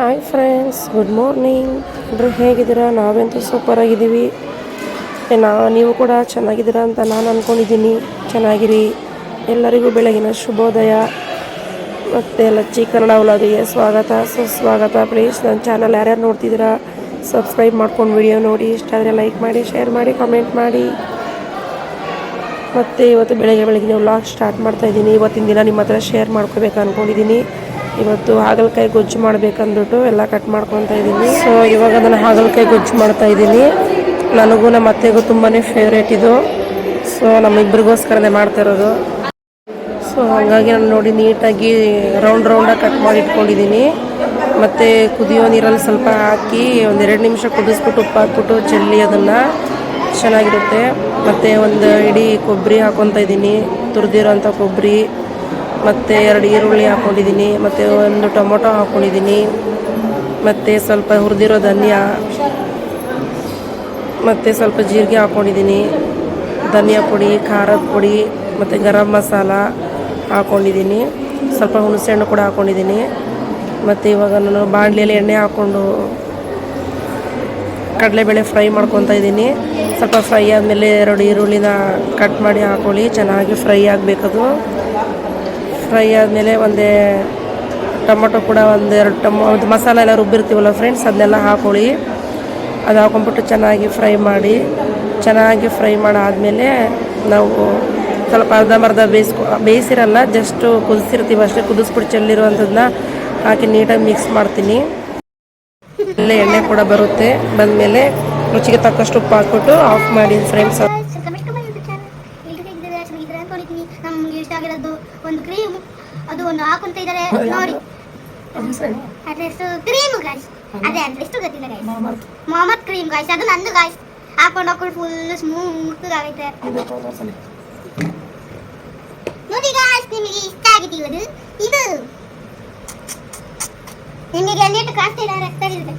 Hi friends good morning ಎಲ್ಲರೂ ಹೇಗಿದ್ದೀರಾ? ನಾವೆಂತೂ ಸೂಪರಾಗಿದ್ದೀವಿ ನಾ, ನೀವು ಕೂಡ ಚೆನ್ನಾಗಿದ್ದೀರಾ ಅಂತ ನಾನು ಅಂದ್ಕೊಂಡಿದ್ದೀನಿ ಚೆನ್ನಾಗಿರಿ. ಎಲ್ಲರಿಗೂ ಬೆಳಗಿನ ಶುಭೋದಯ. ಮತ್ತು ಲಚ್ಚಿ ಕನ್ನಡ ವ್ಲಾಗಿಗೆ ಸ್ವಾಗತ. ಸುಸ್ವಾಗತ ಪ್ಲೀಸ್ ನನ್ನ ಚಾನಲ್ ಯಾರ್ಯಾರು ನೋಡ್ತಿದ್ದೀರಾ ಸಬ್ಸ್ಕ್ರೈಬ್ ಮಾಡ್ಕೊಂಡು ವಿಡಿಯೋ ನೋಡಿ. ಇಷ್ಟ ಆದರೆ ಲೈಕ್ ಮಾಡಿ ಶೇರ್ ಮಾಡಿ ಕಮೆಂಟ್ ಮಾಡಿ. ಮತ್ತು ಇವತ್ತು ಬೆಳಗ್ಗೆ ಬೆಳಗ್ಗೆ ವ್ಲಾಗ್ ಸ್ಟಾರ್ಟ್ ಮಾಡ್ತಾಯಿದ್ದೀನಿ ಇವತ್ತಿನ ದಿನ ನಿಮ್ಮ ಹತ್ರ ಶೇರ್ ಮಾಡ್ಕೋಬೇಕು ಅಂದ್ಕೊಂಡಿದ್ದೀನಿ ಇವತ್ತು ಹಾಗಲಕಾಯಿ ಗೊಜ್ಜು ಮಾಡ್ಬೇಕಂದ್ಬಿಟ್ಟು ಎಲ್ಲ ಕಟ್ ಮಾಡ್ಕೊತಾ ಇದ್ದೀನಿ. ಸೊ ಇವಾಗ ನಾನು ಹಾಗಲಕಾಯಿ ಗೊಜ್ಜು ಮಾಡ್ತಾ ಇದ್ದೀನಿ. ನನಗೂ ನಮ್ಮ ಅತ್ತೆಗೂ ತುಂಬಾ ಫೇವ್ರೇಟ್ ಇದು. ಸೊ ನಮ್ಮಿಬ್ಬರಿಗೋಸ್ಕರನೇ ಮಾಡ್ತಾ ಇರೋದು. ಸೊ ಹಾಗಾಗಿ ನಾನು ನೋಡಿ ನೀಟಾಗಿ ರೌಂಡ್ ರೌಂಡಾಗಿ ಕಟ್ ಮಾಡಿ ಇಟ್ಕೊಂಡಿದ್ದೀನಿ. ಮತ್ತು ಕುದಿಯೋ ನೀರಲ್ಲಿ ಸ್ವಲ್ಪ ಹಾಕಿ ಒಂದೆರಡು ನಿಮಿಷ ಕುದಿಸ್ಬಿಟ್ಟು ಉಪ್ಪು ಹಾಕ್ಬಿಟ್ಟು ಚೆಲ್ಲಿ ಅದನ್ನು ಚೆನ್ನಾಗಿರುತ್ತೆ. ಮತ್ತು ಒಂದು ಇಡೀ ಕೊಬ್ಬರಿ ಹಾಕ್ಕೊತಾ ಇದ್ದೀನಿ. ತುರಿದಿರೋಂಥ ಕೊಬ್ಬರಿ ಮತ್ತು ಎರಡು ಈರುಳ್ಳಿ ಹಾಕ್ಕೊಂಡಿದ್ದೀನಿ ಮತ್ತು ಒಂದು ಟೊಮೊಟೊ ಹಾಕ್ಕೊಂಡಿದ್ದೀನಿ ಮತ್ತು ಸ್ವಲ್ಪ ಹುರಿದಿರೋ ಧನಿಯಾ, ಮತ್ತು ಸ್ವಲ್ಪ ಜೀರಿಗೆ ಹಾಕ್ಕೊಂಡಿದ್ದೀನಿ ಧನಿಯಾ ಪುಡಿ, ಖಾರದ ಪುಡಿ, ಮತ್ತು ಗರಂ ಮಸಾಲ ಹಾಕ್ಕೊಂಡಿದ್ದೀನಿ ಸ್ವಲ್ಪ ಹುಣಸೆಹಣ್ಣು ಕೂಡ ಹಾಕ್ಕೊಂಡಿದ್ದೀನಿ ಮತ್ತು ಇವಾಗ ನಾನು ಬಾಣಲಿಯಲ್ಲಿ ಎಣ್ಣೆ ಹಾಕ್ಕೊಂಡು ಕಡಲೆಬೇಳೆ ಫ್ರೈ ಮಾಡ್ಕೊತಾ ಇದ್ದೀನಿ. ಸ್ವಲ್ಪ ಫ್ರೈ ಆದಮೇಲೆ ಎರಡು ಈರುಳ್ಳಿನ ಕಟ್ ಮಾಡಿ ಹಾಕೊಳ್ಳಿ, ಚೆನ್ನಾಗಿ ಫ್ರೈ ಆಗಬೇಕದು. ಫ್ರೈ ಆದಮೇಲೆ ಒಂದೇ ಟೊಮೊಟೊ ಕೂಡ ಒಂದೆರಡು ಟೊಮೊ, ಒಂದು ಮಸಾಲ ಎಲ್ಲ ರುಬ್ಬಿರ್ತೀವಲ್ಲ ಫ್ರೆಂಡ್ಸ್ ಅದನ್ನೆಲ್ಲ ಹಾಕೊಳ್ಳಿ. ಅದು ಹಾಕೊಂಡ್ಬಿಟ್ಟು ಚೆನ್ನಾಗಿ ಫ್ರೈ ಮಾಡಿ, ಚೆನ್ನಾಗಿ ಫ್ರೈ ಮಾಡಾದಮೇಲೆ ನಾವು ಸ್ವಲ್ಪ ಅರ್ಧಂಬರ್ಧ ಬೇಯಿಸ್ಕೊ, ಬೇಯಿಸಿರಲ್ಲ ಜಸ್ಟು ಕುದಿಸಿರ್ತೀವಿ ಅಷ್ಟೇ, ಕುದಿಸ್ಬಿಟ್ಟು ಚೆಲ್ಲಿರುವಂಥದ್ದನ್ನ ಹಾಕಿ ನೀಟಾಗಿ ಮಿಕ್ಸ್ ಮಾಡ್ತೀನಿ. ಎಲ್ಲ ಎಣ್ಣೆ ಕೂಡ ಬರುತ್ತೆ, ಬಂದಮೇಲೆ ರುಚಿಗೆ ತಕ್ಕಷ್ಟು ಉಪ್ಪು ಹಾಕ್ಬಿಟ್ಟು ಆಫ್ ಮಾಡಿ friends welcome back to my YouTube channel ಎಲ್ರು ಹೇಗಿದ್ದಾರೆ ಚೆನ್ನಾಗಿದ್ದಾರೆ ಅನ್ಕೊಂಡಿದ್ದೀನಿ ನಮ್ಗೆ ಇಷ್ಟ ಆಗಿರೋದು ಒಂದು ಕ್ರೀಮ್ ಅದು ಒಂದು ಹಾಕೊಂತ ಇದ್ದಾರೆ ನೋಡಿ ಅಡ್ರೆಸ್ ಕ್ರೀಮ್ ಗಾಯ್ಸ್ ಅದೇ ಅಡ್ರೆಸ್ ಗೊತ್ತಿಲ್ಲ ಗಾಯ್ಸ್ ಮೊಹಮ್ಮದ್ ಕ್ರೀಮ್ ಗಾಯ್ಸ್ ಅದು ನಂದು ಗಾಯ್ಸ್ ಹಾಕೊಂಡು ಹಾಕೊಂಡು ಫುಲ್ ಸ್ಮೂತ್ ಆಗೈತೆ ನೋಡಿ ಗಾಯ್ಸ್ ನಿಮಗೆ ಇಷ್ಟ ಆಗಿದೆಯೋ ಅದು ಇದು ನಿಮಗೆ ನೆಟ್ಟು ಕಾಸ್ತಾ ಇಲ್ಲ ರಕ್ತ ಇದೆ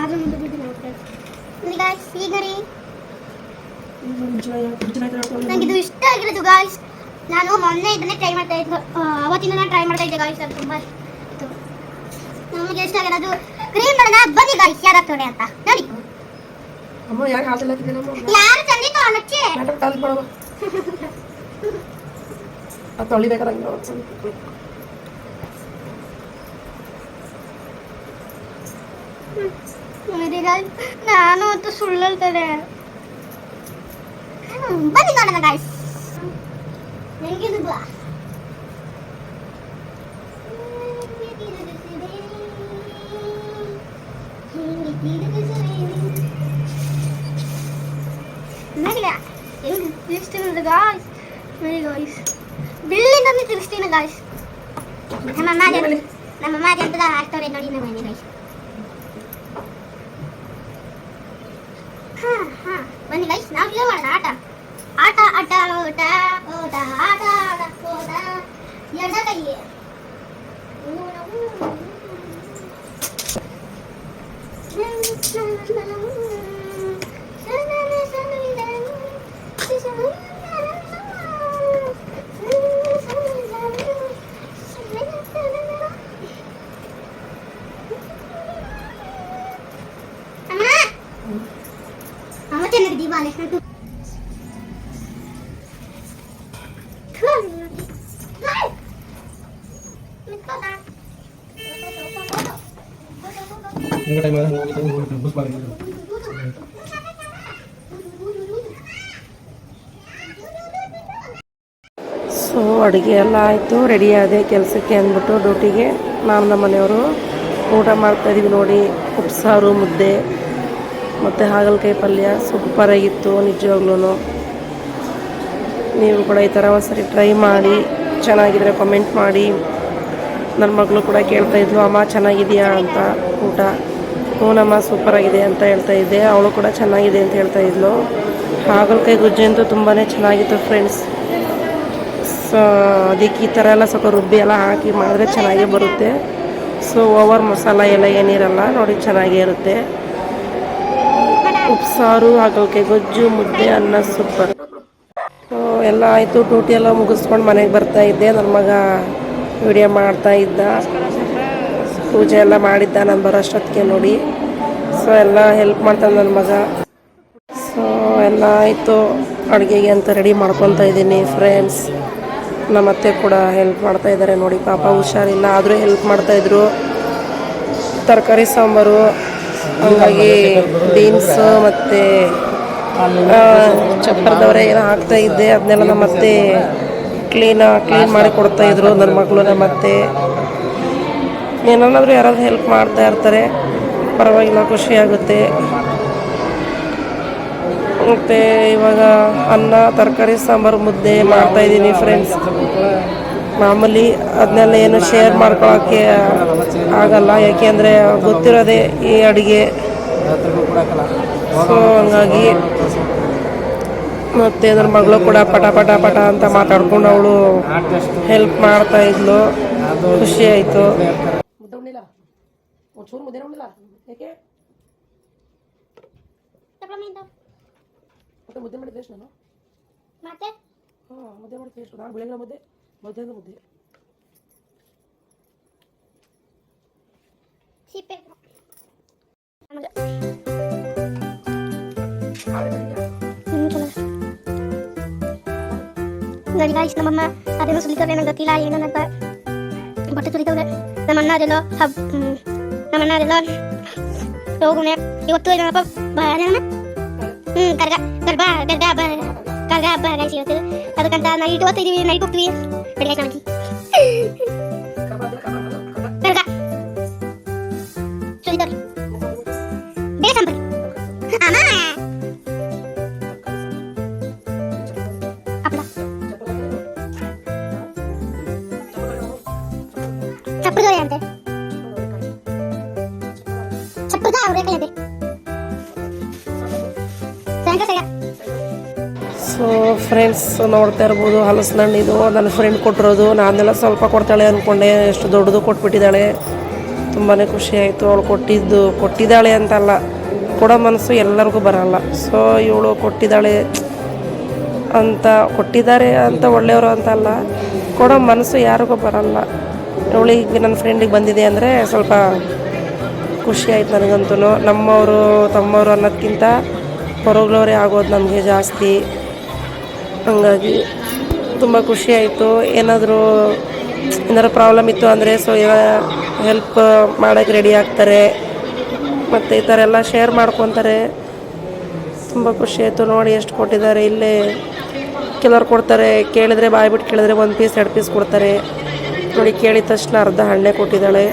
ಅದು ಮುಂದೆ ಬಿದ್ದು ನೋಡಿ ಗಾಯ್ಸ್ ಈಗ ನೋಡಿ ನಂಗೆ ಇದು ಇಷ್ಟ ಆಗಿರೋದು ಗಾಯ್ಸ್ ನಾನು ಮೊನ್ನೆ ಇದನ್ನೇ ಟ್ರೈ ಮಾಡ್ತಾ ಇದ್ದು ಅವತ್ತಿಂದ ನಾನು ಟ್ರೈ ಮಾಡ್ತಾ ಇದ್ದೆ ಗಾಯ್ಸ್ ಅದು ತುಂಬಾ ಇತ್ತು ನಮಗೆ ಇಷ್ಟ ಆಗಿರೋದು ಕ್ರೀಮ್ ಮಾಡೋಣ ಬನ್ನಿ ಗಾಯ್ಸ್ ಯಾರ ತೊಡೆ ಅಂತ. ನೋಡಿ. ಅಮ್ಮ ಯಾರು ಹಾಸಲ್ಲ ಯಾರು ತಂದಿತ್ತು ಅನ್ನಚ್ಚೆ? ಅದು ತೊಳಿಬೇಕಾದಂಗೆ ನೋಡಿ ನಾನು ಅಂತ ಸುಳ್ಳು ಹೇಳ್ತಾರೆ ಬನ್ನಿ ನೋಡೋಣ ಗಾಯ್ಸ್ ಹೆಂಗಿದು ಬಾ ನೋಡಿ ಹೆಂಗ್ ತಿರುಗಿಸ್ತೀನಿ ಗಾಯ್ಸ್ ನೋಡಿ ಗಾಯ್ಸ್ ಬಿಲ್ಲಿಂದ ತಿರುಗಿಸ್ತೀನಿ ಗಾಯ್ಸ್ ನಮ್ಮ ಅಮ್ಮ ನಮ್ಮ ಅಮ್ಮ ಎಂತದ ಹಾಕ್ತವ್ರೆ ನೋಡಿ ನಮ್ಮ ಮನೆ ಗಾಯ್ಸ್ ಹಾ ಹಾ ಬನ್ನಿ ಗೈಸ್ ನಾವು ಏನು ಮಾಡೋಣ ಆಟ ಆಟ ಆಟ ಓಟ போட ஆடாட போட எட கையே Thank you. ಸೊ ಅಡುಗೆ ಎಲ್ಲ ಆಯಿತು ರೆಡಿ ಆದೆ ಕೆಲಸಕ್ಕೆ ಅಂದ್ಬಿಟ್ಟು ಡ್ಯೂಟಿಗೆ ನಾನು ನಮ್ಮ ಮನೆಯವರು ಊಟ ಮಾಡ್ತಾಯಿದ್ದೀವಿ ನೋಡಿ, ಉಪ್ಸಾರು, ಮುದ್ದೆ, ಮತ್ತು ಹಾಗಲಕಾಯಿ ಪಲ್ಯ. ಸೂಪರಾಗಿತ್ತು ನಿಜವಾಗ್ಲೂ ನೀವು ಕೂಡ ಈ ಥರ ಒಂದ್ಸರಿ ಟ್ರೈ ಮಾಡಿ, ಚೆನ್ನಾಗಿದ್ರೆ ಕಮೆಂಟ್ ಮಾಡಿ. ನನ್ನ ಮಗಳು ಕೂಡ ಕೇಳ್ತಾ ಇದ್ಲು, ಅಮ್ಮ, ಚೆನ್ನಾಗಿದೆಯಾ? ಅಂತ ಊಟ. ಹ್ಞೂನಮ್ಮ ಸೂಪರಾಗಿದೆ ಅಂತ ಹೇಳ್ತಾ ಇದ್ದೆ. ಅವಳು ಕೂಡ ಚೆನ್ನಾಗಿದೆ ಅಂತ ಹೇಳ್ತಾ ಇದ್ಲು. ಹಾಗಲಕಾಯಿ ಗುಜ್ಜೆ ಅಂತೂ ತುಂಬಾ ಚೆನ್ನಾಗಿತ್ತು ಫ್ರೆಂಡ್ಸ್ ಸೊ ಅದಕ್ಕೆ ಈ ಥರ ಎಲ್ಲ ಸ್ವಲ್ಪ ರುಬ್ಬಿ ಎಲ್ಲ ಹಾಕಿ ಮಾಡಿದ್ರೆ ಚೆನ್ನಾಗೇ ಬರುತ್ತೆ. ಸೊ ಓವರ್ ಮಸಾಲ ಎಲ್ಲ ಏನಿರಲ್ಲ, ನೋಡಿ ಚೆನ್ನಾಗೇ ಇರುತ್ತೆ. ಉಪ್ಸಾರು ಹಾಗಲಕಾಯಿ ಗೊಜ್ಜು, ಮುದ್ದೆ, ಅನ್ನ ಸೂಪರ್ ಎಲ್ಲ ಆಯಿತು. ಡ್ಯೂಟಿ ಎಲ್ಲ ಮುಗಿಸ್ಕೊಂಡು ಮನೆಗೆ ಬರ್ತಾ ಇದ್ದೆ. ನನ್ನ ಮಗ ವಿಡಿಯೋ ಮಾಡ್ತಾ ಇದ್ದ. ಪೂಜೆ ಎಲ್ಲ ಮಾಡಿದ್ದ ನಾನು ಬರೋಷ್ಟೊತ್ತಿಗೆ ನೋಡಿ. ಸೊ ಎಲ್ಲ ಹೆಲ್ಪ್ ಮಾಡ್ತಾನೆ ನನ್ನ ಮಗ. ಸೊ ಎಲ್ಲ ಆಯಿತು. ಅಡುಗೆಗೆ ಅಂತ ರೆಡಿ ಮಾಡ್ಕೊತಾ ಇದ್ದೀನಿ ಫ್ರೆಂಡ್ಸ್ ನಮ್ಮ ಅತ್ತೆ ಕೂಡ ಹೆಲ್ಪ್ ಮಾಡ್ತಾ ಇದ್ದಾರೆ ನೋಡಿ. ಪಾಪ ಹುಷಾರಿಲ್ಲ, ಆದರೂ ಹೆಲ್ಪ್ ಮಾಡ್ತಾಯಿದ್ರು ತರಕಾರಿ ಸಾಂಬಾರು, ಹಂಗಾಗಿ ಬೀನ್ಸ್ ಮತ್ತು ಚಪ್ಪರದವರೆ ಏನೋ ಹಾಕ್ತಾ ಇದ್ದೆ. ಅದನ್ನೆಲ್ಲ ನಮ್ಮ ಅತ್ತೆ ಕ್ಲೀನ ಕ್ಲೀನ್ ಮಾಡಿ ಕೊಡ್ತಾ ಇದ್ರು. ನನ್ನ ಮಗಳು ನಮ್ಮ ಅತ್ತೆ. ಏನಾದರೂ ಯಾರಾದರೂ ಹೆಲ್ಪ್ ಮಾಡ್ತಾ ಇರ್ತಾರೆ, ಪರವಾಗಿಲ್ಲ ಖುಷಿಯಾಗುತ್ತೆ ಮತ್ತು ಇವಾಗ ಅನ್ನ, ತರಕಾರಿ, ಸಾಂಬಾರು, ಮುದ್ದೆ ಮಾಡ್ತಾ ಇದ್ದೀನಿ ಫ್ರೆಂಡ್ಸ್ ಮಾಮೂಲಿ ಅದನ್ನೆಲ್ಲ ಏನು ಶೇರ್ ಮಾಡ್ಕೊಳ್ಳೋಕ್ಕೆ ಆಗಲ್ಲ ಯಾಕೆಂದರೆ ಗೊತ್ತಿರೋದೇ ಈ ಅಡುಗೆ. ಸೊ ಹಂಗಾಗಿ ಮತ್ತು ನನ್ನ ಮಗಳು ಕೂಡ ಪಟ ಪಟ ಪಟ ಅಂತ ಮಾತಾಡ್ಕೊಂಡು ಅವಳು ಹೆಲ್ಪ್ ಮಾಡ್ತಾ ಇದ್ಲು. ಖುಷಿ ಆಯಿತು. ಒಂಚೂರು ಮುದ್ದೆ ಉಣ್ಣಿಲ್ಲ ಯಾಕೆ ಮತ್ತೆ ಮುದ್ದೆ ಮಾಡಿದ್ದೆ ಎಷ್ಟು ನಾನು ಮತ್ತೆ ಹಾಂ ಮುದ್ದೆ ಮಾಡಿದ್ದೆ ಎಷ್ಟು ನಾನು ಬೆಳಗಿನ ಮುದ್ದೆ ಮಧ್ಯಾಹ್ನದ ಮುದ್ದೆ ಸಿಪ್ಪೆ ನೋಡಿ ಗಾಯ್ಸ್ ನಮ್ಮಮ್ಮ ಅದೇನೋ ಸುಲಿತವ್ರೆ ನಂಗೆ ಗೊತ್ತಿಲ್ಲ ಏನನ್ನಪ್ಪ ಬಟ್ಟೆ ಸುಲಿತವ್ರೆ ನಮ್ಮ ಅಣ್ಣ ಅದೆಲ್ಲ ಹಬ್. ನಮ್ಮ ಅಣ್ಣ ಅದೆಲ್ಲ ಹೋಗುನೆ ಇವತ್ತು ಏನಪ್ಪ ಬಾಳೆಹಣ್ಣ ಹ್ಞೂ ಕರ್ಗ ಗರ್ಭ ಗರ್ಗ ಹಬ್ಬ ಕರ್ಗ ಹಬ್ಬ ಗಾಯ್ಸ್ ಇವತ್ತು ಅದಕ್ಕಂತ ನೈಟ್ ಓದ್ತಿದೀವಿ ನೈಟ್ ಹೋಗ್ತೀವಿ ಬೆಳಿಗ್ಗೆ ಕಾಣಿಸಿ ಕರ್ಗ ಸುಲಿತವ್ರೆ ಬೇಗ ಸಂಪರ್ಕ ಅಮ್ಮ ಹಪ್ಪಳ ಚಪ್ಪರದ ಅಂತೆ Friends ನೋಡ್ತಾ ಇರ್ಬೋದು ಹಣ್ಣು ಇದು ನನ್ನ ಫ್ರೆಂಡ್ ಕೊಟ್ಟಿರೋದು. ನಾನೆಲ್ಲ ಸ್ವಲ್ಪ ಕೊಡ್ತಾಳೆ ಅಂದ್ಕೊಂಡೆ ಎಷ್ಟು ದೊಡ್ಡದು ಕೊಟ್ಬಿಟ್ಟಿದ್ದಾಳೆ. ತುಂಬಾ ಖುಷಿ ಆಯಿತು, ಅವಳು ಕೊಟ್ಟಿದ್ದು, ಕೊಟ್ಟಿದ್ದಾಳೆ ಅಂತಲ್ಲ. ಕೊಡೋ ಮನಸ್ಸು ಎಲ್ಲರಿಗೂ ಬರಲ್ಲ. ಸೊ ಇವಳು ಕೊಟ್ಟಿದ್ದಾಳೆ ಅಂತ, ಕೊಟ್ಟಿದ್ದಾರೆ ಅಂತ ಒಳ್ಳೆಯವರು ಅಂತಲ್ಲ. ಕೊಡೋ ಮನಸ್ಸು ಯಾರಿಗೂ ಬರಲ್ಲ. ಇವಳಿಗೆ ನನ್ನ ಫ್ರೆಂಡಿಗೆ ಬಂದಿದೆ ಅಂದರೆ ಸ್ವಲ್ಪ ಖುಷಿ ಆಯ್ತು ನನಗಂತೂ ನಮ್ಮವರು, ತಮ್ಮವರು ಅನ್ನೋದಕ್ಕಿಂತ ಹೊರಗ್ಲವರೇ ಆಗೋದು ನಮಗೆ ಜಾಸ್ತಿ. ಹಾಗಾಗಿ ತುಂಬ ಖುಷಿ ಆಯಿತು. ಏನಾದರೂ ಏನಾದ್ರು ಪ್ರಾಬ್ಲಮ್ ಇತ್ತು ಅಂದರೆ ಸೊ ಹೆಲ್ಪ್ ಮಾಡೋಕ್ಕೆ ರೆಡಿ ಆಗ್ತಾರೆ. ಮತ್ತು ಈ ಥರ ಎಲ್ಲ ಶೇರ್ ಮಾಡ್ಕೊತಾರೆ. ತುಂಬ ಖುಷಿ ಆಯಿತು. ನೋಡಿ ಎಷ್ಟು ಕೊಟ್ಟಿದ್ದಾರೆ. ಇಲ್ಲೇ ಕೆಲವ್ರು ಕೊಡ್ತಾರೆ. ಕೇಳಿದರೆ ಬಾಯಿ ಬಿಟ್ಟು ಕೇಳಿದ್ರೆ ಒಂದು ಪೀಸ್ ಎರಡು ಪೀಸ್ ಕೊಡ್ತಾರೆ. ನೋಡಿ, ಕೇಳಿದ ತಕ್ಷಣ ಅರ್ಧ ಹಣ್ಣೆ ಕೊಟ್ಟಿದ್ದಾಳೆ.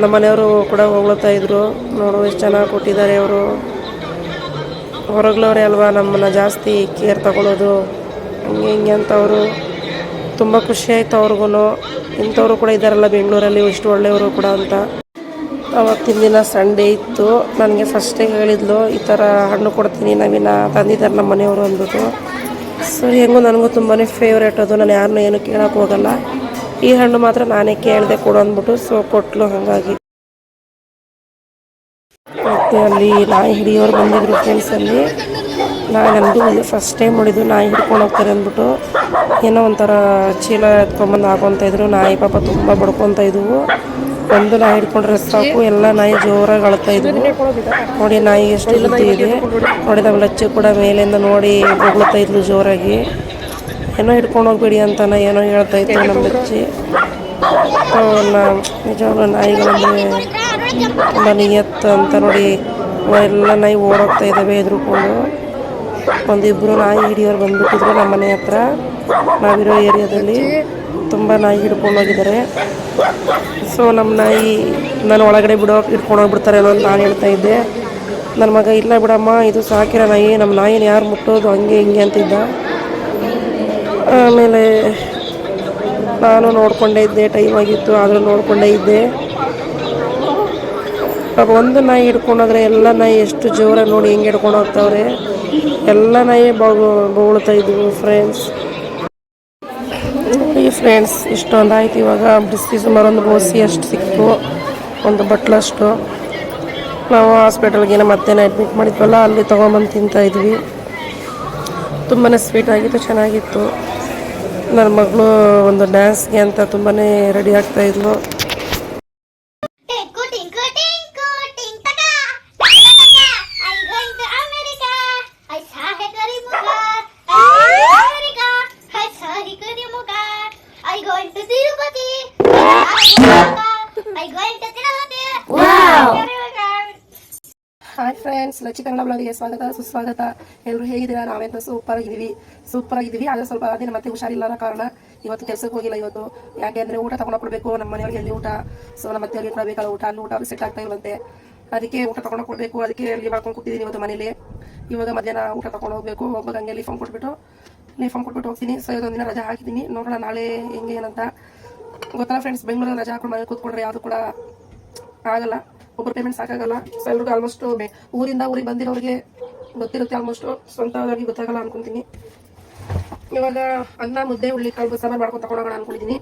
ನಮ್ಮ ಮನೆಯವರು ಕೂಡ ಹೊಗಳ್ತಾ ಇದ್ರು. ನೋಡು, ಎಷ್ಟು ಚೆನ್ನಾಗಿ ಕೊಟ್ಟಿದ್ದಾರೆ ಅವರು. ಹೊರಗ್ಲವ್ರೆ ಅಲ್ವಾ, ನಮ್ಮನ್ನು ಜಾಸ್ತಿ ಕೇರ್ ತಗೊಳ್ಳೋದು ಹಂಗೆ ಹಿಂಗೆ ಅಂತ ಅವರು ತುಂಬ ಖುಷಿ ಆಯಿತು ಅವ್ರಿಗೂ ಇಂಥವ್ರು ಕೂಡ ಇದ್ದಾರಲ್ಲ ಬೆಂಗಳೂರಲ್ಲಿ, ಇಷ್ಟು ಒಳ್ಳೆಯವರು ಕೂಡ ಅಂತ. ಅವತ್ತಿನ ದಿನ ಸಂಡೇ ಇತ್ತು. ನನಗೆ ಫಸ್ಟೇ ಹೇಳಿದ್ಲು, ಈ ಥರ ಹಣ್ಣು ಕೊಡ್ತೀನಿ, ನವೀನ ತಂದಿದ್ದಾರೆ ನಮ್ಮ ಮನೆಯವರು ಅಂದ್ಬಿಟ್ಟು. ಸೊ ಹೆಂಗೋ ನನಗೂ ತುಂಬಾ ಫೇವ್ರೇಟ್ ಅದು. ನಾನು ಯಾರನ್ನೂ ಏನು ಕೇಳೋಕೆ ಹೋಗಲ್ಲ. ಈ ಹಣ್ಣು ಮಾತ್ರ ನಾನೇ ಕೇಳಿದೆ ಕೊಡು ಅಂದ್ಬಿಟ್ಟು ಸೊ ಕೊಟ್ಟಲು ಹಾಗಾಗಿ. ಮತ್ತು ಅಲ್ಲಿ ನಾಯಿ ಹಿಡಿಯೋರು ಬಂದಿದ್ರು ಫ್ರೆಂಡ್ಸಲ್ಲಿ ನಾನು ನಮ್ಮದು ಇದು ಫಸ್ಟ್ ಟೈಮ್ ನೋಡಿದ್ದು ನಾಯಿ ಹಿಡ್ಕೊಂಡು ಹೋಗ್ತಾರೆ ಅಂದ್ಬಿಟ್ಟು. ಏನೋ ಒಂಥರ ಚೀಲ ಎತ್ಕೊಂಬಂದು ಹಾಕೊತ ಇದ್ರು. ನಾಯಿ ಪಾಪ ತುಂಬ ಬಡ್ಕೊತ ಇದ್ವು. ಒಂದು ನಾಯಿ ಹಿಡ್ಕೊಂಡ್ರೆ ಸಾಕು. ಎಲ್ಲ ನಾಯಿ ಜೋರಾಗಿ ಅಳ್ತಾ ಇದ್ವು. ನೋಡಿ ನಾಯಿ ಎಷ್ಟು ಬುದ್ಧಿ ಇದೆ ನೋಡಿ ನಮ್ಮ ಲಚ್ಚು ಕೂಡ ಮೇಲಿಂದ ನೋಡಿ ಬೊಗಳ್ತಾ ಇದ್ಲು ಜೋರಾಗಿ. ಏನೋ ಹಿಡ್ಕೊಂಡು ಹೋಗ್ಬೇಡಿ ಅಂತಾನ ಏನೋ ಹೇಳ್ತಾ ಇತ್ತು ನಮ್ಮ ಲಚ್ಚಿ ನಾ ನಿಜವಾಗ್ಲೂ ನಾಯಿಗಳಂದರೆ ತುಂಬ ನಿಯತ್ತು ಅಂತ ನೋಡಿ ಎಲ್ಲ ನಾಯಿ ಓಡೋಗ್ತಾ ಇದ್ದಾವೆ ಎದುರುಕೊಂಡು. ಒಂದಿಬ್ಬರು ನಾಯಿ ಹಿಡಿಯೋರು ಬಂದ್ಬಿಟ್ಟಿದ್ರು ನಮ್ಮ ಮನೆ ಹತ್ರ. ನಾವಿರೋ ಏರಿಯಾದಲ್ಲಿ ತುಂಬ ನಾಯಿ ಹಿಡ್ಕೊಂಡು ಹೋಗಿದ್ದಾರೆ. ಸೊ ನಮ್ಮ ನಾಯಿ ನಾನು ಒಳಗಡೆ ಬಿಡೋ ಹಿಡ್ಕೊಂಡು ಹೋಗ್ಬಿಡ್ತಾರೆ ಅನ್ನೋ ನಾನು ಹೇಳ್ತಾ ಇದ್ದೆ. ನನ್ನ ಮಗ, ಇಲ್ಲ ಬಿಡಮ್ಮ, ಇದು ಸಾಕಿರೋ ನಾಯಿ, ನಮ್ಮ ನಾಯಿನ ಯಾರು ಮುಟ್ಟೋದು, ಹಂಗೆ ಹಿಂಗೆ ಅಂತಿದ್ದ. ಆಮೇಲೆ ನಾನು ನೋಡ್ಕೊಂಡೇ ಇದ್ದೆ ಟೈಮ್ ಆಗಿತ್ತು, ಆದರೂ ನೋಡಿಕೊಂಡೇ ಇದ್ದೆ. ಪಾಪ ಒಂದು ನಾಯಿ ಹಿಡ್ಕೊಂಡೋದ್ರೆ ಎಲ್ಲ ನಾಯಿ ಎಷ್ಟು ಜೋರಾಗಿ ನೋಡಿ ಹೆಂಗೆ ಹಿಡ್ಕೊಂಡು ಹೋಗ್ತಾವ್ರೆ? ಎಲ್ಲ ನಾಯಿ ಬೋಳ್ತಾ ಇದ್ವು ಫ್ರೆಂಡ್ಸ್ ಈ ಫ್ರೆಂಡ್ಸ್ ಇಷ್ಟೊಂದು ಆಯ್ತು ಇವಾಗ. ಬಿಸಿ ಸುಮಾರು ಒಂದು ಬೋಸಿ ಅಷ್ಟು ಸಿಕ್ತು. ಒಂದು ಬಟ್ಲಷ್ಟು ನಾವು ಹಾಸ್ಪಿಟಲ್ಗೇನೋ ಮತ್ತೆ ಅಡ್ಮಿಟ್ ಮಾಡಿದ್ವಲ್ಲ, ಅಲ್ಲಿ ತೊಗೊಂಬಂದು ತಿಂತಾ ಇದ್ವಿ. ತುಂಬಾ ಸ್ವೀಟ್ ಆಗಿತ್ತು, ಚೆನ್ನಾಗಿತ್ತು. ನನ್ನ ಮಗಳು ಒಂದು ಡ್ಯಾನ್ಸ್ಗೆ ಅಂತ ತುಂಬಾ ರೆಡಿ ಆಗ್ತಾ ಲಚ್ಚಿ ಕನ್ನಡ ಬ್ಲಾಗಿಗೆ ಸ್ವಾಗತ, ಸುಸ್ವಾಗತ. ಎಲ್ಲರೂ ಹೇಗಿದ್ದೀರಾ? ನಾವೆಂತ ಸೂಪರ್ ಆಗಿದ್ದೀವಿ. ಸೂಪರ್ ಆಗಿದ್ದೀವಿ. ಆದರೆ ಸ್ವಲ್ಪ ಅದೇ ಮತ್ತೆ ಹುಷಾರಿಲ್ಲದ ಕಾರಣ ಇವತ್ತು ಕೆಲಸಕ್ಕೆ ಹೋಗಿಲ್ಲ ಇವತ್ತು. ಯಾಕೆ ಅಂದರೆ ಊಟ ತಗೊಂಡು ಕೊಡಬೇಕು. ನಮ್ಮ ಮನೆಯವ್ರಿಗೆ ಅಲ್ಲಿ ಊಟ. ಸೊ ನಮ್ಮ ಮತ್ತೆ ಅವ್ರಿಗೆ ಕೊಡಬೇಕಲ್ಲ ಊಟ. ಅಲ್ಲಿ ಊಟ ಸೆಟ್ ಆಗ್ತಾ ಇಲ್ಲಂತೆ ಅದಕ್ಕೆ ಊಟ ತಗೊಂಡು ಕೊಡಬೇಕು. ಅದಕ್ಕೆ ಅಲ್ಲಿ ಮಾಡ್ಕೊಂಡು ಕೂತಿದ್ದೀನಿ ಇವತ್ತು ಮನೇಲಿ. ಇವಾಗ ಮಧ್ಯಾಹ್ನ ಊಟ ತಗೊಂಡು ಹೋಗಬೇಕು. ಹೋಗುವಾಗ ಹಂಗೆ ಲೀಫಾರ್ಮ್ ಕೊಟ್ಬಿಟ್ಟು ಫೋನ್ ಕೊಟ್ಬಿಟ್ಟು ಹೋಗ್ತೀನಿ. ಸೊ ಇದೊಂದಿನ ದಿನ ರಜಾ ಹಾಕಿದ್ದೀನಿ. ನೋಡೋಣ ನಾಳೆ ಹೆಂಗೆ ಏನಂತ. ಗೊತ್ತಲ್ಲ ಫ್ರೆಂಡ್ಸ್ ಬೆಂಗಳೂರಲ್ಲಿ ರಜಾ ಹಾಕೊಂಡು ಮನೆ ಕೂತ್ಕೊಂಡ್ರೆ ಯಾವುದು ಕೂಡ ಆಗಲ್ಲ. ಒಬ್ಬರು ಪೇಮೆಂಟ್ ಸಾಕಾಗಲ್ಲ. ಸೊ ಎಲ್ರಿಗೂ ಆಲ್ಮೋಸ್ಟ್ ಊರಿಂದ ಊರಿಗೆ ಬಂದಿರೋರಿಗೆ ಗೊತ್ತಿರುತ್ತೆ ಆಲ್ಮೋಸ್ಟ್ ಸ್ವಂತವಾಗಿ ಗೊತ್ತಾಗಲ್ಲ ಅನ್ಕೊಂತೀನಿ. ಇವಾಗ ಅನ್ನ, ಮುದ್ದೆ ಹುಳ್ಳಿಕಾಳು ಸಾಂಬಾರು ಮಾಡ್ಕೊಂಡು ತಗೊಂಡೋಗೋಣ ಅನ್ಕೊಂಡಿದ್ದೀನಿ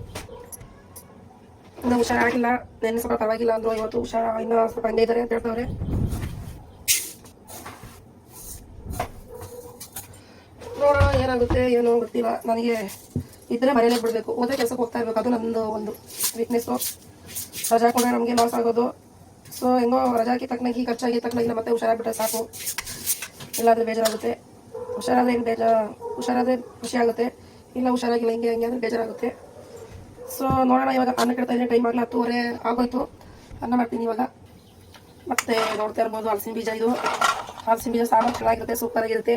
ಇನ್ನೂ ಹುಷಾರಾಗಿಲ್ಲ. ನೆನ್ನೆ ಸ್ವಲ್ಪ ಪರವಾಗಿಲ್ಲ ಅಂದ್ರು. ಇವತ್ತು ಹುಷಾರ ಇನ್ನೂ ಸ್ವಲ್ಪ ಹಂಗೆ ಇದ್ದಾರೆ ಅಂತ ಹೇಳ್ತಾವ್ರೆ. ನೋಡೋಣ ಏನಾಗುತ್ತೆ, ಏನೋ ಗೊತ್ತಿಲ್ಲ. ನನಗೆ ಇದ್ರೆ ಮನೇಲೆ ಬಿಡಬೇಕು. ಹೋದ್ರೆ ಕೆಲಸಕ್ಕೆ ಹೋಗ್ತಾ ಇರ್ಬೇಕು. ಅದು ನಂದು ಒಂದು ವೀಕ್ನೆಸ್ಸು ರಜಾ ಕೊಡೋ ನಮಗೆ ಲಾಸ್ ಆಗೋದು. ಸೊ ಹೆಂಗೋ ರಜಾಕಿ ತಕ್ಕನಾಗಿ ಖರ್ಚಾಗಿ ತಕ್ಕನಾಗಿ ಮತ್ತೆ ಹುಷಾರಾಗ್ಬಿಟ್ರೆ ಸಾಕು. ಇಲ್ಲಾಂದ್ರೆ ಬೇಜಾರಾಗುತ್ತೆ. ಹುಷಾರಾದ್ರೆ ಏನು ಬೇಜಾ ಹುಷಾರಾದ್ರೆ ಖುಷಿ ಆಗುತ್ತೆ. ಇಲ್ಲ ಹುಷಾರಾಗಿಲ್ಲ ಹಿಂಗೆ ಹಂಗೆ ಅಂದ್ರೆ ಬೇಜಾರಾಗುತ್ತೆ. ಸೊ ನೋಡೋಣ, ಇವಾಗ ಅನ್ನ ಕೆಡ್ತಾ ಇದ್ದೀನಿ. ಟೈಮ್ ಆಗಲಿ ಹತ್ತುವರೆ ಆಗೋಯ್ತು. ಅನ್ನ ಮಾಡ್ತೀನಿ ಇವಾಗ. ಮತ್ತೆ ನೋಡ್ತಾ ಇರ್ಬೋದು ಹಲಸಿನ ಬೀಜ ಇದು. ಹಲಸಿನ ಬೀಜ ಸಾಂಬಾರು ಚೆನ್ನಾಗಿರುತ್ತೆ, ಸೂಪರಾಗಿರುತ್ತೆ.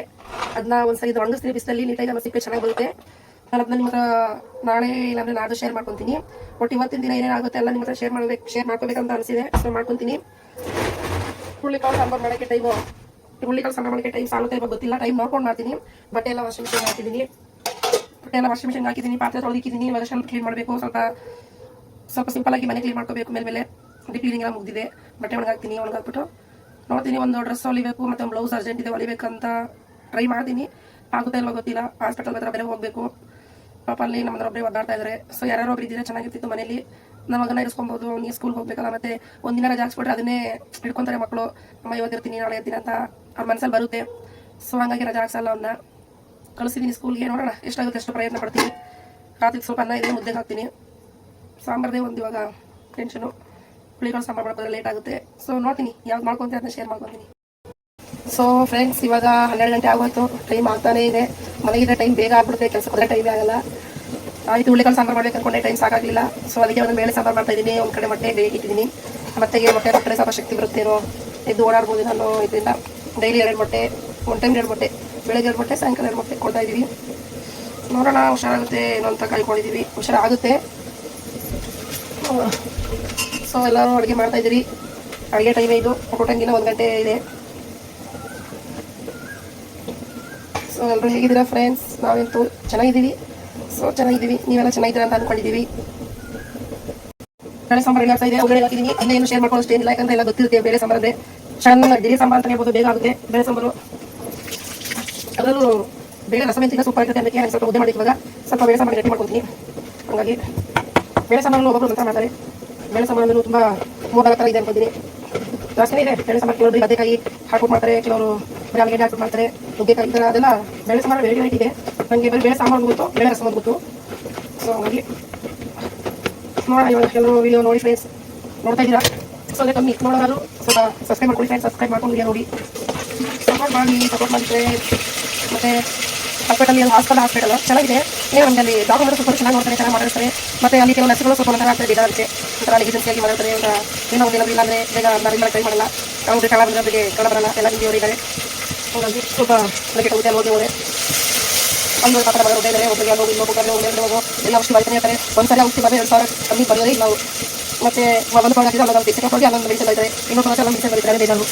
ಅದನ್ನ ಒಂದ್ಸಲ ಇದು ಒಣಗಿಸ್ತೀನಿ ಬಿಸಿಲಲ್ಲಿ, ನೀಟಾಗಿ ನಮ್ಮ ಸಿಪ್ಪೆ ಚೆನ್ನಾಗಿ ಬರುತ್ತೆ. ನಾನು ನಿಮ್ಮ ಹತ್ರ ನಾಳೆ ಇಲ್ಲಾಂದ್ರೆ ನಾಡ್ದು ಶೇರ್ ಮಾಡ್ಕೊತೀನಿ. ಒಟ್ಟು ಇವತ್ತಿನ ದಿನ ಏನೇನಾಗುತ್ತೆ ಎಲ್ಲ ನಿಮ್ಮ ಹತ್ರ ಶೇರ್ ಮಾಡ್ಬೇಕು ಶೇರ್ ಮಾಡ್ಕೋಬೇಕಂತ ಅನಿಸಿದೆ. ಸೊ ಮಾಡ್ಕೊತೀನಿ. ಹುರುಳಿಕಾಳು ಸಾಂಬಾರು ಮಾಡೋಕ್ಕೆ ಟೈಮು ಹುರುಳಿಕಾಳು ಸಾಂಬಾರು ಮಾಡೋಕ್ಕೆ ಟೈಮ್ ಸಾಲುತ್ತೆ ಗೊತ್ತಿಲ್ಲ. ಟೈಮ್ ನೋಡ್ಕೊಂಡು ಮಾಡ್ತೀನಿ. ಬಟ್ಟೆ ಎಲ್ಲ ವಾಷಿಂಗ್ ಮಿಷಿನ್ ಹಾಕಿದ್ದೀನಿ. ಬಟ್ಟೆ ಎಲ್ಲ ವಾಷಿಂಗ್ ಮಿಷಿನ್ ಹಾಕಿದ್ದೀನಿ. ಪಾತ್ರೆ ತೊಳೆದಿಕ್ಕಿದ್ದೀನಿ. ಇವಾಗ ಸ್ವಲ್ಪ ಕ್ಲೀನ್ ಮಾಡಬೇಕು. ಸ್ವಲ್ಪ ಸ್ವಲ್ಪ ಸಿಂಪಲ್ ಆಗಿ ಮನೆ ಕ್ಲೀನ್ ಮಾಡ್ಕೋಬೇಕು ಮೇಲೆ ಮೇಲೆ. ಕ್ಲೀನಿಂಗ್ ಎಲ್ಲ ಮುಗಿದಿದೆ. ಬಟ್ಟೆ ಒಣಗಾಕ್ತೀನಿ, ಒಣಗಾಕ್ಬಿಟ್ಟು ನೋಡ್ತೀನಿ. ಒಂದು ಡ್ರೆಸ್ ಹೊಲಿಬೇಕು, ಮತ್ತು ಬ್ಲೌಸ್ ಅರ್ಜೆಂಟ್ ಇದೆ ಹೊಲಿಬೇಕಂತ ಟ್ರೈ ಮಾಡ್ತೀನಿ. ಆಗುತ್ತೆ ಇಲ್ವ ಗೊತ್ತಿಲ್ಲ. ಹಾಸ್ಪಿಟಲ್ ಹತ್ರ ಬೇರೆ ಹೋಗ್ಬೇಕು. ಪಾಪ ಅಲ್ಲಿ ನಮ್ಮ ಒಬ್ಬರೇ ಒದ್ದಾಡ್ತಾ ಇದ್ದಾರೆ ಸೊ ಯಾರು ಒಬ್ರು ಇದ್ದೀರಾ? ಚೆನ್ನಾಗಿರ್ತಿತ್ತು ಮನೇಲಿ ನಮ್ಮ ಮಗನ ಇರಿಸ್ಕೊಬೋದು. ಅವ್ನಿಗೆ ಸ್ಕೂಲ್ಗೆ ಹೋಗ್ಬೇಕಲ್ಲ ಮತ್ತೆ ಒಂದಿನ ರಜೆ ಹಾಕ್ಸ್ಬಿಟ್ರೆ ಅದನ್ನೇ ಹಿಡ್ಕೊತಾರೆ ಮಕ್ಕಳು ಅಮ್ಮ ಇವತ್ತಿರ್ತೀನಿ ನಾಳೆ ಇರ್ತೀನಿ ಅಂತ ಅವ್ರ ಮನಸ್ಸಲ್ಲಿ ಬರುತ್ತೆ. ಸೊ ಹಂಗಾಗಿ ರಜೆ ಹಾಕ್ಸಲ್ಲ ಅವನ್ನ ಕಳಿಸಿದ್ದೀನಿ ಸ್ಕೂಲ್ಗೆ ನೋಡೋಣ, ಎಷ್ಟಾಗುತ್ತೆ ಅಷ್ಟು ಪ್ರಯತ್ನ ಪಡ್ತೀನಿ. ರಾತ್ರಿ ಸ್ವಲ್ಪ ಅನ್ನ ಇದೆ ಮುದ್ದೆಗೆ ಹಾಕ್ತೀನಿ. ಸಾಂಬಾರ್ದೇ ಒಂದು ಇವಾಗ ಟೆನ್ಷನು ಹುಳಿಗಳು ಸಾಂಬಾರು ಮಾಡ್ಬೋದ್ರೆ ಲೇಟ್ ಆಗುತ್ತೆ. ಸೊ ನೋಡ್ತೀನಿ. ಯಾವ್ದು ಮಾಡ್ಕೊಂತೀನಿ ಅದನ್ನ ಶೇರ್ ಮಾಡ್ಕೊತೀನಿ. ಸೊ ಫ್ರೆಂಡ್ಸ್ ಇವಾಗ ಹನ್ನೆರಡು ಗಂಟೆ ಆಗೋಯ್ತು. ಟೈಮ್ ಆಗ್ತಾನೆ ಇದೆ. ಮನೆಗಿದ್ರೆ ಟೈಮ್ ಬೇಗ ಆಗ್ಬಿಡುತ್ತೆ. ಕೆಲಸ ಹೋದ್ರೆ ಟೈಮ್ ಆಗಲ್ಲ. ಆಯಿತು ಹುಳಿಕಾಳು ಸಾಂಬಾರು ಮಾಡ್ಬೇಕು ಅನ್ಕೊಂಡೆ. ಟೈಮ್ ಸಾಕಾಗಲಿಲ್ಲ. ಸೊ ಅದಕ್ಕೆ ಒಂದು ಮೇಲೆ ಸಾಂಬಾರು ಮಾಡ್ತಾ ಇದ್ದೀನಿ. ಒಂದು ಕಡೆ ಮೊಟ್ಟೆ ಬೇಗ ಇಟ್ಟಿದ್ದೀನಿ. ಮೊಟ್ಟೆಗೆ ಮೊಟ್ಟೆ ಕೊಟ್ಟರೆ ಸ್ವಲ್ಪ ಶಕ್ತಿ ಬರುತ್ತೇನೋ ಎದ್ದು ಓಡಾಡ್ಬೋದು ನಾನು ಇದರಿಂದ. ಡೈಲಿ ಎರಡು ಮೊಟ್ಟೆ ಒಂದು ಟೈಮ್ ಎರಡು ಮೊಟ್ಟೆ. ಬೆಳಗ್ಗೆ ಎರಡು ಮೊಟ್ಟೆ, ಸಾಯಂಕಾಲ ಎರಡು ಮೊಟ್ಟೆ ಕೊಡ್ತಾ ಇದ್ದೀವಿ. ನೋಡೋಣ, ಹುಷಾರಾಗುತ್ತೆ ಏನೋ ಅಂತ ಕಾಯ್ಕೊಂಡಿದ್ದೀವಿ. ಹುಷಾರಾಗುತ್ತೆ. ಸೊ ಎಲ್ಲರೂ ಅಡುಗೆ ಮಾಡ್ತಾ ಇದ್ದೀರಿ. ಅಡುಗೆ ಟೈಮ್ ಇದು. ಊಟಂಗಿನ ಒಂದು ಗಂಟೆ ಇದೆ. ಸೊ ಎಲ್ಲರೂ ಹೇಗಿದ್ದೀರಾ ಫ್ರೆಂಡ್ಸ್ ನಾವಂತೂ ಚೆನ್ನಾಗಿದ್ದೀವಿ. ಸೊ ಚೆನ್ನಾಗಿದ್ದೀವಿ. ನೀವೆಲ್ಲ ಚೆನ್ನಾಗಿದ್ದೀರಾ ಅಂತ ಅನ್ಕೊಂಡಿದ್ದೀವಿ. ಬೇಳೆ ಸಾಂಬಾರು ಆಗ್ತಾ ಇದೆ. ಒಳ್ಳೆ ಹಾಕಿದ್ದೀನಿ. ಅಲ್ಲೇ ಏನು ಶೇರ್ ಮಾಡ್ಕೊಳ್ಳೋಷ್ಟು ಏನಿಲ್ಲ. ಯಾಕಂದ್ರೆ ಎಲ್ಲ ಗೊತ್ತಿರುತ್ತೆ ಬೇಳೆ ಸಾಂಬಾರು ಚೆನ್ನಾಗಿ ಬೇರೆ ಸಾಂಬಾರು ಅಂತ ಹೇಳ್ಬೋದು. ಬೇಗ ಆಗುತ್ತೆ ಬೇಳೆ ಸಾಂಬಾರು. ಅದರಲ್ಲೂ ಬೇಳೆ ರಸಮೆಂತಿನ ಸೂಪರ್ ಆಗುತ್ತೆ ಅದಕ್ಕೆ ನಾನು ಸ್ವಲ್ಪ ಮುದ್ದೆ ಮಾಡಿ ಇವಾಗ ಸ್ವಲ್ಪ ಬೇಳೆ ಸಾಂಬಾರು ರೆಡಿ ಮಾಡ್ಕೊತೀನಿ ಹಾಗಾಗಿ ಬೇಳೆ ಸಾಂಬಾರನ್ನು ಒಬ್ಬರು ನಂತರ ಮಾಡ್ತಾರೆ. ಬೇಳೆ ಸಾಂಬಾರು ತುಂಬ ಮೂರು ಥರ ಇದೆ ಅನ್ಕೊಂಡಿದ್ದೀನಿ. ಜಾಸ್ತಿನೇ ಇದೆ ಬೇಳೆ ಸಾಂಬಾರು ಕೆಲವರು ಬದನೆಕಾಯಿ ಹಾಕ್ಬಿಟ್ಟು ಮಾಡ್ತಾರೆ, ಕೆಲವರು ಬರೀ ಆಲೂಗಡ್ಡೆ ಹಾಕ್ಬಿಟ್ಟು ಮಾಡ್ತಾರೆ. ನುಗ್ಗೆಕಾಯಿ, ಈ ಥರ ಅದೆಲ್ಲ ಬೇಳೆ ಸಾಂಬಾರು ಬೇರೆ ವೆರೈಟಿ ಇದೆ. ನನಗೆ ಬರೀ ಬೇಳೆ ಸಾಂಬಾರು ಗೊತ್ತು, ಬೇಳೆ ರಸಮ್ ಗೊತ್ತು. ಸೊ ಹಾಗಾಗಿ ನೋಡೋಣ ಇವಾಗ ಕೆಲವು ವಿಡಿಯೋ ನೋಡಿ ಫ್ರೆಂಡ್ಸ್ ನೋಡ್ತಾ ಇದ್ದೀರಾ? ಸೊ ಅದೇ ಕಮ್ಮಿ. ನೋಡೋರು ಸ್ವಲ್ಪ ಸಬ್ಸ್ಕ್ರೈಬ್ ಮಾಡ್ಕೊಳ್ಳಿ ಫ್ರೆಂಡ್ಸ್ ಸಬ್ಸ್ಕ್ರೈಬ್ ಮಾಡ್ಕೊಂಡು ನೋಡಿ. ಸಪೋರ್ಟ್ ಮಾಡಿ ಸಪೋರ್ಟ್ ಮಾಡಿದ್ರೆ ಮತ್ತೆ ಹಾಸ್ಪಿಟಲ್ ಅಲ್ಲಿ ಹಾಸ್ಪಿಟಲ್ ಹಾಸ್ಪಿಟಲ್ ಚೆನ್ನಾಗಿದೆ. ನೀವು ನಮಗೆ ಅಲ್ಲಿ ಡಾಕ್ಟರ್ ಸ್ವಲ್ಪ ಚೆನ್ನಾಗಿ ನೋಡ್ತಾರೆ, ಚೆನ್ನಾಗಿ ಮಾಡಿರ್ತಾರೆ ಮತ್ತೆ ಅಲ್ಲಿ ಕೆಲವು ನರ್ಸ್ಗಳು ಸ್ವಲ್ಪ ಒಂಥರ ಇದ್ದಾರೆ ಅದಕ್ಕೆ ಒಂಥರ ಅಲ್ಲಿ ಏಜೆನ್ಸಿಯಾಗಿ ಮಾತಾಡ್ತಾರೆ. ಒಂಥರ ಏನೋ ಒಂದು ಇಲ್ಲ ಅಂದರೆ ಬೇಗ ಕೈ ಟ್ರೈ ಮಾಡಲ್ಲ. ಅವ್ರಿಗೆ ಕಳ ಬಂದ್ರೆ ಅವರಿಗೆ ಕಳ ಬರಲ್ಲ. ಎಲ್ಲ ಹಿಂದಿ ಇದ್ದಾರೆ. ಹಾಗಾಗಿ ಸ್ವಲ್ಪ ಅದಕ್ಕೆ ಅಲ್ಲಿ ಹೋಗಿ ಹೋದೆ. ಅಲ್ಲಿ ಪಾತ್ರ ಮಾಡೋರು ಇದ್ದಾರೆ. ಒಬ್ಬರಿಗೆ ಹೋಗಿ ಇನ್ನೊಬ್ಬರು ಹೋಗಿ ಹೋಗಿ. ಎಲ್ಲ ಔಷಧಿ ಬರ್ತಾನೆ ಇರ್ತಾರೆ. ಒಂದ್ಸಲ ಔಷಧಿ ಬಂದರೆ ಎರಡು ಸಾವಿರ ಕಮ್ಮಿ ಬರೆಯೋದೇ ಇಲ್ಲ ಅವರು. ಮತ್ತೆ ಒಂದು ಪ್ರಾಡಕ್ಟ್ ಅಲ್ಲೊಂದು ಸೆಕೆಂಡ್ ಹೋಗಿ ಅಲ್ಲೊಂದು ಮೆಡಿಸಲ್ ಇದ್ದಾರೆ ಇನ್ನೊಂದು ಸಲ ಅಲ್ಲೊಂದು ಮೆಡಿಸಿನ್ ಬರೀತಾರೆ ಬೇಜಾರು.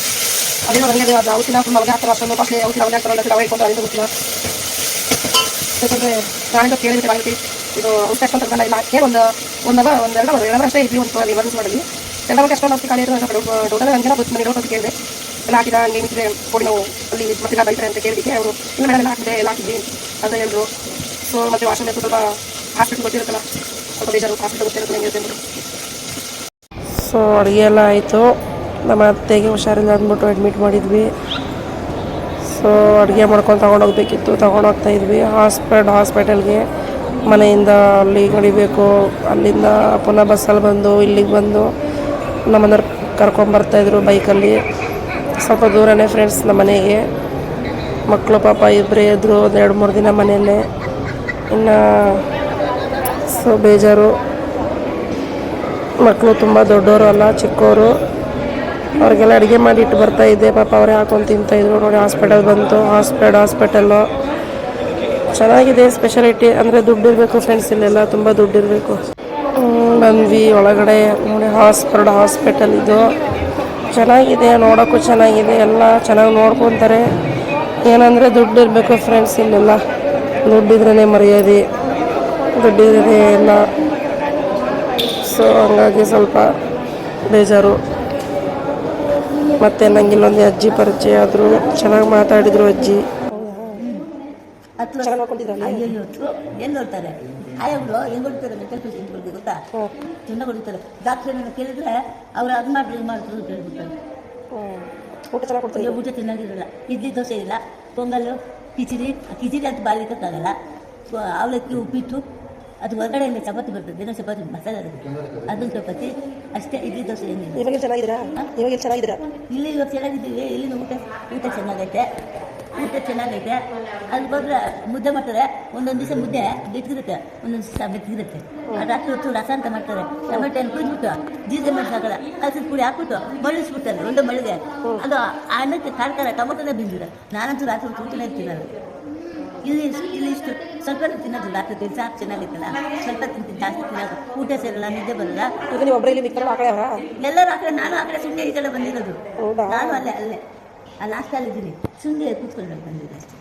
ಅದೇನೋ ನನಗೆ ಅದು ಔಷಧಿನ ಫುಲ್ ಅವ್ರಿಗೆ ಹಾಕ್ತಾರೆ, ಅಷ್ಟೊಂದು ಕಾಸ್ಟ್ಲಿ ಔಷಧಿ ಅವ್ರಿಗೆ ಹಾಕ್ತಾರೆ ಅಂತ ಅವಾಯ್ಡ್ ಅದೇ ಗೊತ್ತಿಲ್ಲ. ಯಾಕಂದರೆ ನಾಳೆ ಕೇಳಿದ್ರೆ ಇದು ಔಷಧಿ ಅಷ್ಟೊಂದು ಇಲ್ಲ. ಒಂದು ಒಂದು ಒಂದು ಅಷ್ಟೇ ಒಂದು ಎಮರ್ಜೆನ್ಸಿ ಮಾಡಿದ್ವಿ. ಎರಡು ಅಷ್ಟೊಂದು ಖಾಲಿ ಇರೋದು ಟೋಟಲ್ ನನಗೆ ಗೊತ್ತು ಮನೆ ಅಂತ ಕೇಳಿದೆ. ಎಲ್ಲ ಹಾಕಿದ, ಹಂಗೆ ನಾವು, ಅಲ್ಲಿ ಮತ್ತೆ ಬೈತಾರೆ ಅಂತ ಕೇಳಿದ್ದಕ್ಕೆ ಅವರು ಎಲ್ಲ ಹಾಕಿದೆ ಎಲ್ಲ ಹಾಕಿದ್ವಿ ಅಂತ ಹೇಳಿದ್ರು. ಸೊ ಮತ್ತೆ ವಾಷನ್ ಸ್ವಲ್ಪ ಹಾಸ್ಪಿಟ್ಲ್ ಗೊತ್ತಿರುತ್ತಲ್ಲ, ಸ್ವಲ್ಪ ಬೇಜಾರು ಹಾಸ್ಪಿಟಲ್ ಗೊತ್ತಿರುತ್ತೆ ಸೊ ಅಡುಗೆ ಎಲ್ಲ ಆಯಿತು. ನಮ್ಮ ಅತ್ತೆಗೆ ಹುಷಾರಿಲ್ಲ ಅಂದ್ಬಿಟ್ಟು ಅಡ್ಮಿಟ್ ಮಾಡಿದ್ವಿ. ಸೊ ಅಡುಗೆ ಮಾಡ್ಕೊಂಡು ತಗೊಂಡೋಗ್ಬೇಕಿತ್ತು ಹೋಗ್ತಾ ಇದ್ವಿ. ಹಾಸ್ಪಿಟ್ ಹಾಸ್ಪಿಟಲ್ಗೆ ಮನೆಯಿಂದ ಅಲ್ಲಿ ಕಡಿಬೇಕು ಅಲ್ಲಿಂದ ಪುನಃ ಬಸ್ಸಲ್ಲಿ ಬಂದು, ಇಲ್ಲಿಗೆ ಬಂದು ನಮ್ಮಂದ್ರೆ ಕರ್ಕೊಂಬರ್ತಾಯಿದ್ರು ಬೈಕಲ್ಲಿ ಸ್ವಲ್ಪ ದೂರನೇ ಫ್ರೆಂಡ್ಸ್ ನಮ್ಮ ಮನೆಗೆ. ಮಕ್ಕಳು ಪಾಪ ಇಬ್ಬರೇ ಇದ್ದರು ಒಂದು ಎರಡು ಮೂರು ದಿನ ಮನೆಯಲ್ಲೇ. ಇನ್ನು ಸೊ ಬೇಜಾರು. ಮಕ್ಕಳು ತುಂಬ ದೊಡ್ಡವರು ಅಲ್ಲ ಚಿಕ್ಕವರು ಅವ್ರಿಗೆಲ್ಲ ಅಡುಗೆ ಮಾಡಿ ಇಟ್ಟು ಬರ್ತಾ ಇದ್ದೆ. ಪಾಪ ಅವರೇ ಹಾಕೊಂಡು ತಿಂತಾಯಿದ್ರು ನೋಡಿ ಹಾಸ್ಪಿಟಲ್ ಬಂತು. ಹಾಸ್ಪಿಟಲ್ ಹಾಸ್ಪಿಟಲ್ಲು ಚೆನ್ನಾಗಿದೆ ಸ್ಪೆಷಾಲಿಟಿ ಅಂದರೆ ದುಡ್ಡು ಇರಬೇಕು ಫ್ರೆಂಡ್ಸ್ ಇಲ್ಲೆಲ್ಲ. ತುಂಬ ದುಡ್ಡು ಇರಬೇಕು. ಬಂದ್ವಿ. ಒಳಗಡೆ ನೋಡಿ ಹಾಸ್ಪಿಟಲ್ ಹಾಸ್ಪಿಟಲ್ ಇದು. ಚೆನ್ನಾಗಿದೆ. ನೋಡೋಕ್ಕೂ ಚೆನ್ನಾಗಿದೆ. ಎಲ್ಲ ಚೆನ್ನಾಗಿ ನೋಡ್ಕೊತಾರೆ. ಏನಂದರೆ ದುಡ್ಡು ಇರಬೇಕು ಫ್ರೆಂಡ್ಸ್ ಇಲ್ಲೆಲ್ಲ. ದುಡ್ಡಿದ್ರೇ ಮರ್ಯಾದೆ. ದುಡ್ಡಿದ್ರೆ ಎಲ್ಲ. ಸೊ ಹಂಗಾಗಿ ಸ್ವಲ್ಪ ಬೇಜಾರು. ಮತ್ತು ನಂಗೆ ಇಲ್ಲೊಂದು ಅಜ್ಜಿ ಪರಿಚಯ ಆದ್ರು. ಚೆನ್ನಾಗಿ ಮಾತಾಡಿದ್ರು ಅಜ್ಜಿ. ಎಲ್ಲಿ ನೋಡ್ತಾರೆ? ಆಯಗಳು ಹೆಂಗ್ ಹೊಡಿತಾರೆ ಮೆಂಟಲ್ ಪೇಷಂಟ್ಗಳಿಗೆ ಗೊತ್ತಾ? ಚೆನ್ನಾಗಿ ಹೊಡಿತಾರೆ. ಡಾಕ್ಟರ್ ಕೇಳಿದ್ರೆ ಅವ್ರು ಅದು ಮಾಡಿ ಇದು ಮಾಡ್ತಾರೆ ಅಂತ ಹೇಳ್ಬಿಡ್ತಾರೆ. ಊಟ ಚೆನ್ನಾಗಿ ಕೊಡ್ತಾರೆ ಊಟ ಇಡ್ಲಿ ದೋಸೆ ಇಲ್ಲ ಪೊಂಗಲ್ಲು ಕಿಚಡಿ. ಕಿಚಡಿ ಅಂತ ಬಾಲಿಕ್ಕಾಗಲ್ಲ ಅವಲಕ್ಕಿ ಉಪ್ಪಿಟ್ಟು ಅದು ಹೊರಗಡೆಯಿಂದ ಚಪಾತಿ ಬರ್ತದೆ ದಿನ ಚಪಾತಿ ಮಸಾಲೆ ಅದೊಂದು ಅದನ್ನ ಚಪಾತಿ. ಅಷ್ಟೇ ಇಡ್ಲಿ ದೋಸೆ ಏನಿಲ್ಲ. ಇವಾಗ ಚೆನ್ನಾಗಿದ್ದೀರಾ? ಇವಾಗ ಚೆನ್ನಾಗಿದ್ದೀರಾ? ಇಲ್ಲಿ ಇವಾಗ ಚೆನ್ನಾಗಿದ್ದೀವಿ. ಇಲ್ಲಿ ಊಟ ಊಟ ಚೆನ್ನಾಗೈತೆ. ಊಟ ಚೆನ್ನಾಗೈತೆ. ಅದು ಬಂದ್ರೆ ಮುದ್ದೆ ಮಾಡ್ತಾರೆ. ಒಂದೊಂದು ದಿವಸ ಮುದ್ದೆ ಬೆಚ್ಚಗಿರುತ್ತೆ ಒಂದೊಂದು ದಿವಸ ಬೆತ್ತಿರುತ್ತೆ ರಾತ್ರಿ ಹೊತ್ತು ರಸ ಅಂತ ಮಾಡ್ತಾರೆ. ಟೊಮೆಟೊ ಹಣ್ಣು ಕುಯ್ದ್ಬಿಟ್ಟು ಜೀರಿಗೆ ಮಾಡಿಸಾಕಲ್ಲ ಹಸಿರು ಪುಡಿ ಹಾಕ್ಬಿಟ್ಟು ಮಳ್ಳಿಸ್ಬಿಡ್ತಾರೆ. ಒಂದು ಮಳಿಗೆ ಅದು ಆ ಅನ್ನಕ್ಕೆ ಕಾಡ್ತಾರೆ. ಟೊಮೆಟೊನೇ ಬಿದ್ದಿಲ್ಲ ನಾನಂತೂ ರಾತ್ರಿ ಹೊತ್ತು ಊಟನೇ ತಿನ್ನಲ್ಲ. ಇಲ್ಲಿ ಇಷ್ಟು- ಇಲ್ಲಿ ಇಷ್ಟು ಸ್ವಲ್ಪ ತಿನ್ನೋದು ರಾತ್ರಿ ತಿನ್ ಸಾಕು ಚೆನ್ನಾಗಿತ್ತಲ್ಲ ಸ್ವಲ್ಪ ತಿಂತೀನಿ. ಜಾಸ್ತಿ ತಿನ್ನೋದು. ಊಟ ಸೇರಲ್ಲ ನಿದ್ದೆ ಬರಲ್ಲ. ಈಗ ನೀವು ಒಬ್ಬರೇ ಇಲ್ಲಿ ಮಿಕ್ಕಲ್ಲ ಆ ಕಡೆ ಅವರಾ? ಎಲ್ಲರೂ ಆ ಕಡೆ ನಾನು ಆ ಕಡೆ ಸುಮ್ಮನೆ ಈ ಕಡೆ ಬಂದಿರೋದು. ಹೌದಾ? ನಾನು ಅಲ್ಲೇ ಅಲ್ಲೇ. ಆ ಲಾಸ್ಟಲ್ಲಿ ಇದ್ದೀನಿ ಸುಮ್ಮನೆ ಕೂತ್ಕೊಂಡು ಬಂದಿದ್ದೆ ಅಷ್ಟೇ